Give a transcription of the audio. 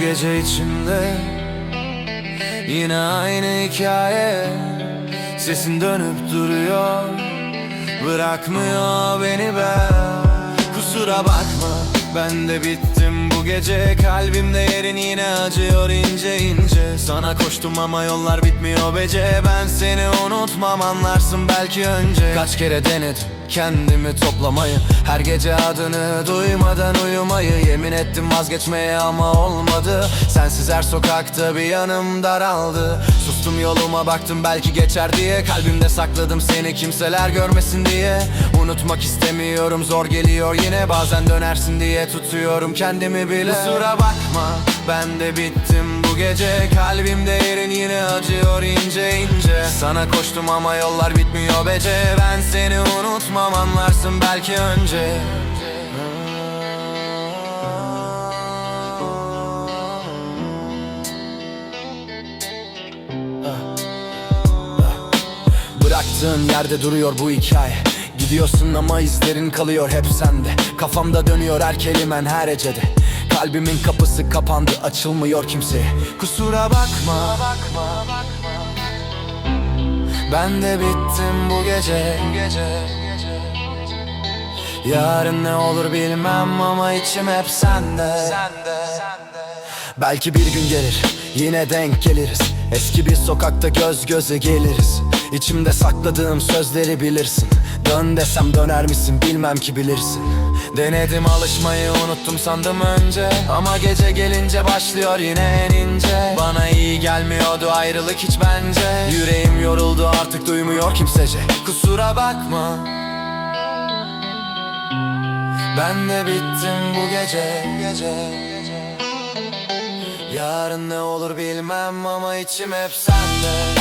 gece içimde Yine aynı hikaye. Sesin dönüp duruyor Bırakmıyor beni be. Kusura bakma ben de bittim bu gece. Kalbimde yerin yine acıyor ince ince. Sana koştum ama yollar bitmiyor bece. Ben seni unutmam anlarsın belki önce. Kaç kere denedim kendimi toplamayı Her gece adını duymadan uyumayı Yemin ettim vazgeçmeye ama olmadı. Sensiz her sokakta bir yanım daraldı. Sustum yoluma baktım belki geçer diye. Kalbimde sakladım seni kimseler görmesin diye. Unutmak istemiyorum zor geliyor yine. Bazen dönersin diye tutuyorum kendimi bile. Kusura bakma ben de bittim bu gece. Kalbimde yerin yine acıyor ince Sana koştum ama yollar bitmiyor bece. Ben seni unutmam anlarsın belki önce. Bıraktığın yerde duruyor bu hikaye. Gidiyorsun ama izlerin kalıyor hep sende. Kafamda dönüyor her kelimen her ecede. Kalbimin kapısı kapandı açılmıyor kimseye. Kusura bakma Ben de bittim bu gece. Yarın ne olur bilmem ama içim hep sende. Belki bir gün gelir yine denk geliriz Eski bir sokakta göz göze geliriz. İçimde sakladığım sözleri bilirsin. Dön desem döner misin bilmem ki bilirsin. Denedim alışmayı unuttum sandım önce. Ama gece gelince başlıyor yine en ince. Bana iyi gelmiyordu ayrılık hiç bence. Yüreğim yoruldu artık duymuyor kimsece. Kusura bakma. Ben de bittim bu gece, gece. Yarın ne olur bilmem ama içim hep sende